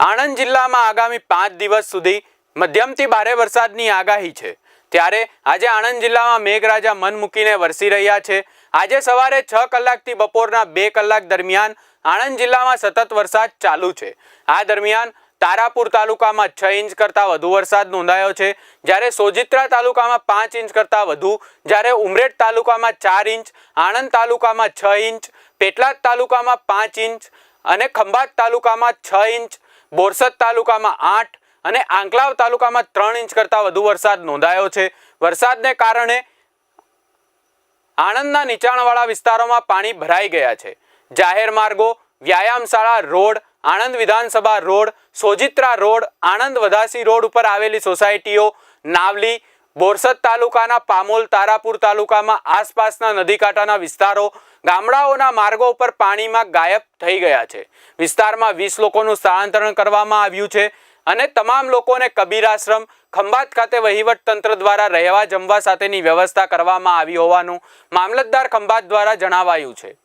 આણંદ જિલ્લામાં આગામી પાંચ દિવસ સુધી મધ્યમથી ભારે વરસાદની આગાહી છે. ત્યારે આજે આણંદ જિલ્લામાં મેઘરાજા મન મૂકીને વરસી રહ્યા છે. આજે સવારે છ કલાકથી બપોરના બે કલાક દરમિયાન આણંદ જિલ્લામાં સતત વરસાદ ચાલુ છે. આ દરમિયાન તારાપુર તાલુકામાં છ ઇંચ કરતાં વધુ વરસાદ નોંધાયો છે. જ્યારે સોજિત્રા તાલુકામાં પાંચ ઇંચ કરતાં વધુ, જ્યારે ઉમરેઠ તાલુકામાં ચાર ઇંચ, આણંદ તાલુકામાં છ ઇંચ, પેટલાદ તાલુકામાં પાંચ ઇંચ અને ખંભાત તાલુકામાં છ ઇંચ બોરસદ તાલુકામાં આઠ અને આંકલાવ તાલુકામાં ત્રણ ઇંચ કરતાં વધુ વરસાદ નોંધાયો છે. વરસાદને કારણે આણંદના નીચાણવાળા વિસ્તારોમાં પાણી ભરાઈ ગયા છે. જાહેર માર્ગો, વ્યાયામશાળા road, Anand Vidhansabha road, Sojitra road, Anand Vadhasi road ઉપર આવેલી સોસાયટીઓ, નાવલી, બોરસદ તાલુકાના પામોલ, તારાપુર તાલુકામાં આસપાસના નદીકાંઠાના વિસ્તારો ગામડાઓના માર્ગો ઉપર પાણીમાં ગાયબ થઈ ગયા છે. વિસ્તારમાં વીસ લોકોનું સ્થળાંતરણ કરવામાં આવ્યું છે અને તમામ લોકોને કબીરાશ્રમ, ખંભાત ખાતે વહીવટ તંત્ર દ્વારા રહેવા જમવા સાથેની વ્યવસ્થા કરવામાં આવી હોવાનું મામલતદાર ખંભાત દ્વારા જણાવાયું છે.